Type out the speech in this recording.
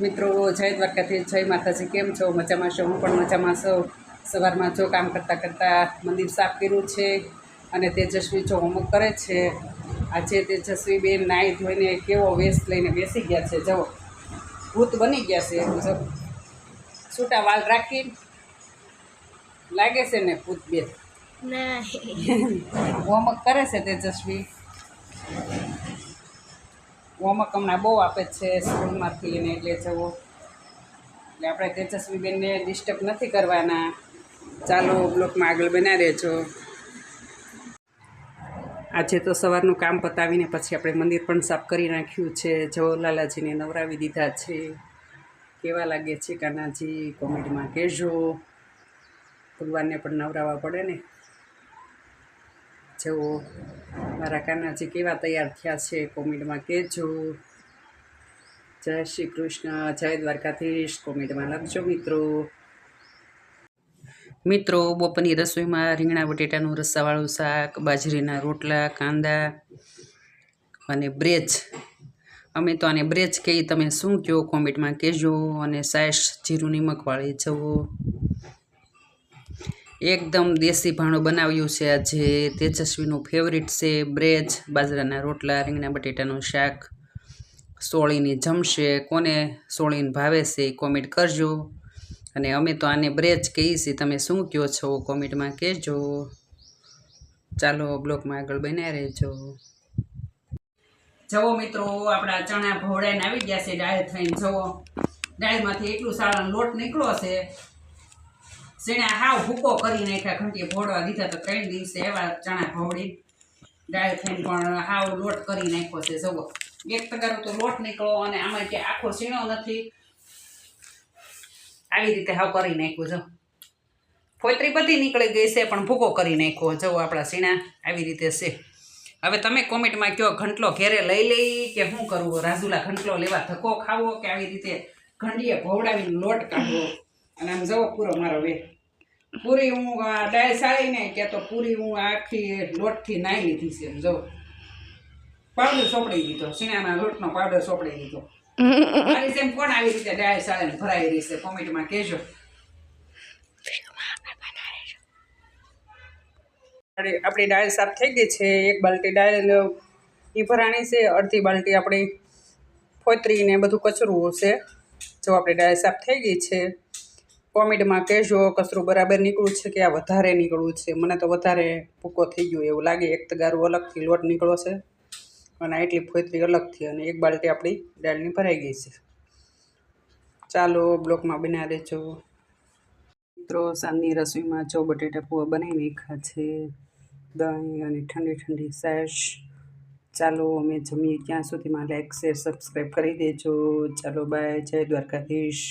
મિત્રો જય દ્વારકાથી જય માતાજી. કેમ છો? મજામાં છો? હું પણ મજામાં છું. સવારમાં જો કામ કરતાં કરતાં મંદિર સાફ કર્યું છે અને તેજસ્વી જો હોમવર્ક કરે છે. આજે તેજસ્વી બેન નાહી ધોઈને કેવો વેસ્ટ લઈને બેસી ગયા છે? જો ભૂત બની ગયા છે. જો છૂટા વાલ રાખી લાગે છે ને ભૂત બેન? હોમવર્ક કરે છે તેજસ્વી? હોમવર્ક હમણાં બહુ આપે છે સ્કૂલમાંથી એને એટલે જવો. એટલે આપણે તેજસ્વીબેનને ડિસ્ટર્બ નથી કરવાના. ચાલો બ્લોકમાં આગળ બના રહેજો. આજે તો સવારનું કામ પતાવીને પછી આપણે મંદિર પણ સાફ કરી નાખ્યું છે. જવો લાલાજીને નવરાવી દીધા છે. કેવા લાગે છે કાનાજી? કોમેડીમાં કહેજો. ભગવાનને પણ નવરાવવા પડે ને. જેવો મારા કાનાજી કેવા તૈયાર થયા છે કોમેન્ટમાં કહેજો. જય શ્રી કૃષ્ણ, જય દ્વારકાધીશ કોમેન્ટમાં લખજો મિત્રો. મિત્રો, બપોરની રસોઈમાં રીંગણા બટેટાનું રસાવાળું શાક, બાજરીના રોટલા, કાંદા અને બ્રેજ અમે તો આને બ્રેજ કહીએ, તમે શું કહો કોમેન્ટમાં કહેજો અને સાઈશ જીરું નિમકવાળી જવો એકદમ દેશી ભાણું બનાવ્યું છે આજે. તેજસ્વીનું ફેવરિટ છે બ્રેજ બાજરાના રોટલા, રીંગણા, બટેટાનું શાક. સોળીની જમશે. કોને સોળીને ભાવે છે એ કોમેન્ટ કરજો. અને અમે તો આને બ્રેજ કહીએ છીએ. તમે શું કહો છો કોમેન્ટમાં કહેજો. ચાલો બ્લોકમાં આગળ બન્યા રહેજો. જવો મિત્રો, આપણા ચણા ભોળાઈને આવી ગયા છે. ડાળ થઈને જવો ડાળમાંથી એટલું સારા લોટ નીકળ્યો છે. જેણે હાવ ભૂકો કરી નાખ્યા. ઘંટીએ ભોળવા દીધા તો ત્રણ દિવસે એવા ચણા ભોળી. ગાય થઈને પણ હાવ લોટ કરી નાખ્યો છે. જવો એક તગારો તો લોટ નીકળો અને આમાં કે આખો સીણો નથી. આવી રીતે હાવ કરી નાખ્યું જો ફોતરી બધી નીકળી ગઈ છે, પણ ભૂકો કરી નાખ્યો. જવો આપણા સીણા આવી રીતે છે. હવે તમે કોમેન્ટમાં કહો ઘંટલો ઘેરે લઈ લઈ કે શું કરવું? રાજુલા ઘંટલો લેવા ધક્કો ખાવો કે આવી રીતે ઘંટીએ ભોવડાવીને લોટ કાઢવો? અને આમ જવો પૂરો મારો વે પૂરી હું ડાળ સાળીને કે તો પૂરી હું આખી લોટથી નાહી લીધી છે, જો. પાવડર સોપડી દીધો સીણાના લોટનો પાવડર સોપડી દીધો. મારી જેમ કોણ આવી રીતે ડાળ સાળીને ભરાઈ રહી છે, કોમેન્ટમાં કહેજો. આપણી દાળ સાફ થઈ ગઈ છે, એક બાલટી દાળ એ ભરાણી છે, અડધી બાલટી આપણી ફોતરીને બધું કચરું છે. જો આપણી દાળ સાફ થઈ ગઈ છે. કોમેન્ટમાં કહેજો કચરું બરાબર નીકળ્યું છે કે આ વધારે નીકળવું છે? મને તો વધારે ભૂકો થઈ ગયો એવું લાગે. એક તગારું અલગથી લોટ નીકળો છે અને એટલી ફોતરી અલગથી અને એક બાલટી આપણી દાળની ભરાઈ ગઈ છે. ચાલો, બ્લોકમાં બના દેજો મિત્રો, સાંજની રસોઈમાં જો બટેટા પૂવા બનાવી નાખ્યા છે, દહીં અને ઠંડી ઠંડી સેશ ચાલો, અમે જમીએ ત્યાં સુધીમાં લાઈક, શેર, સબસ્ક્રાઈબ કરી દેજો. ચાલો, બાય. જય દ્વારકાધીશ.